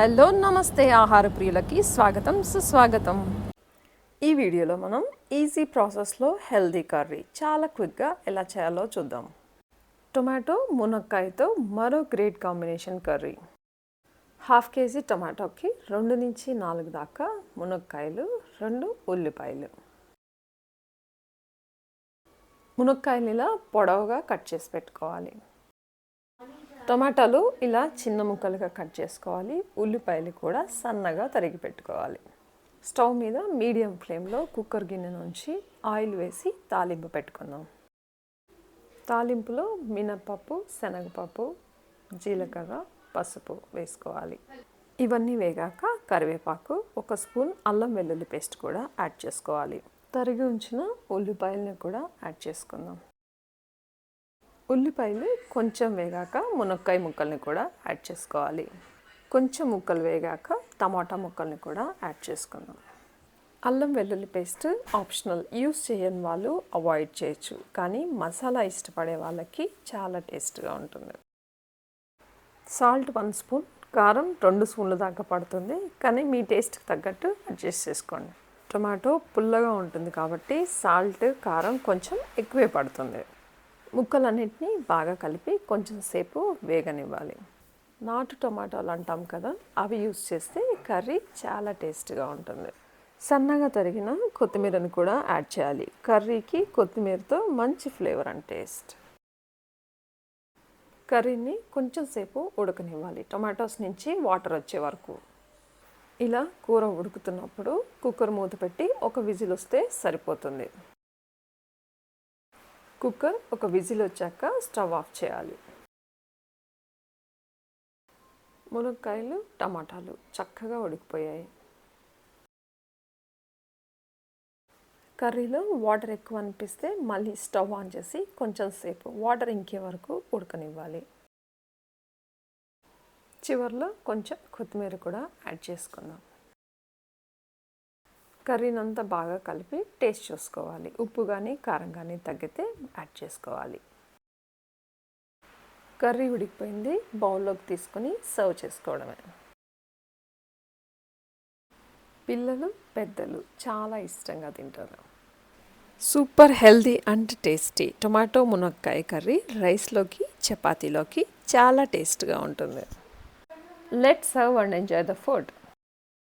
Hello నమస్తే ఆహార ప్రియులకి స్వాగతం సుస్వాగతం. ఈ వీడియోలో మనం ఈజీ ప్రాసెస్లో హెల్దీ కర్రీ చాలా క్విక్గా ఎలా చేయాలో చూద్దాం. టొమాటో మునక్కాయతో మరో great combination curry. Half KG టొమాటోకి రెండు నుంచి నాలుగు దాకా మునక్కాయలు రెండు ఉల్లిపాయలు. మునక్కాయలు ఇలా పొడవుగా కట్ చేసి పెట్టుకోవాలి. టమాటాలు ఇలా చిన్న ముక్కలుగా కట్ చేసుకోవాలి. ఉల్లిపాయలు కూడా సన్నగా తరిగి పెట్టుకోవాలి. స్టవ్ మీద మీడియం ఫ్లేమ్లో కుక్కర్ గిన్నె నుంచి ఆయిల్ వేసి తాలింపు పెట్టుకుందాం. తాలింపులో మినప్పప్పు శనగపప్పు జీలకర్ర పసుపు వేసుకోవాలి. ఇవన్నీ వేగాక కరివేపాకు ఒక స్పూన్ అల్లం వెల్లుల్లి పేస్ట్ కూడా యాడ్ చేసుకోవాలి. తరిగి ఉంచిన ఉల్లిపాయలను కూడా యాడ్ చేసుకుందాం. ఉల్లిపాయలు కొంచెం వేగాక మునక్కాయ ముక్కల్ని కూడా యాడ్ చేసుకోవాలి. కొంచెం ముక్కలు వేగాక టమాటా ముక్కల్ని కూడా యాడ్ చేసుకుందాం. అల్లం వెల్లుల్లి పేస్ట్ ఆప్షనల్. యూస్ చేయని వాళ్ళు అవాయిడ్ చేయొచ్చు కానీ మసాలా ఇష్టపడే వాళ్ళకి చాలా టేస్ట్గా ఉంటుంది. సాల్ట్ వన్ స్పూన్ కారం రెండు స్పూన్ల దాకా పడుతుంది కానీ మీ టేస్ట్కి తగ్గట్టు అడ్జస్ట్ చేసుకోండి. టొమాటో పుల్లగా ఉంటుంది కాబట్టి సాల్ట్ కారం కొంచెం ఎక్కువే పడుతుంది. ముక్కలన్నింటినీ బాగా కలిపి కొంచెం సేపు వేగనివ్వాలి. నాటు టమాటాలు అంటాం కదా అవి యూస్ చేస్తే కర్రీ చాలా టేస్ట్గా ఉంటుంది. సన్నగా తరిగిన కొత్తిమీరని కూడా యాడ్ చేయాలి. కర్రీకి కొత్తిమీరతో మంచి ఫ్లేవర్ అండ్ టేస్ట్. కర్రీని కొంచెం సేపు ఉడకనివ్వాలి. టొమాటోస్ నుంచి వాటర్ వచ్చే వరకు. ఇలా కూర ఉడుకుతున్నప్పుడు కుక్కర్ మూత పెట్టి ఒక విజిల్ వస్తే సరిపోతుంది. కుక్కర్ ఒక విజిల్ వచ్చాక స్టవ్ ఆఫ్ చేయాలి. మునక్కాయలు టమాటాలు చక్కగా ఉడికిపోయాయి. కర్రీలో వాటర్ ఎక్కువ అనిపిస్తే మళ్ళీ స్టవ్ ఆన్ చేసి కొంచెం సేపు వాటర్ ఇంకే వరకు ఉడకనివ్వాలి. చివరిలో కొంచెం కొత్తిమీర కూడా యాడ్ చేసుకుందాం. కర్రీనంతా బాగా కలిపి టేస్ట్ చూసుకోవాలి. ఉప్పు కానీ కారం కానీ తగ్గితే యాడ్ చేసుకోవాలి. కర్రీ ఉడికిపోయింది. బౌల్లోకి తీసుకొని సర్వ్ చేసుకోవడమే. పిల్లలు పెద్దలు చాలా ఇష్టంగా తింటారు. Super healthy and tasty tomato మునక్కాయ కర్రీ రైస్లోకి చపాతీలోకి చాలా టేస్ట్గా ఉంటుంది. Let serve and enjoy the food.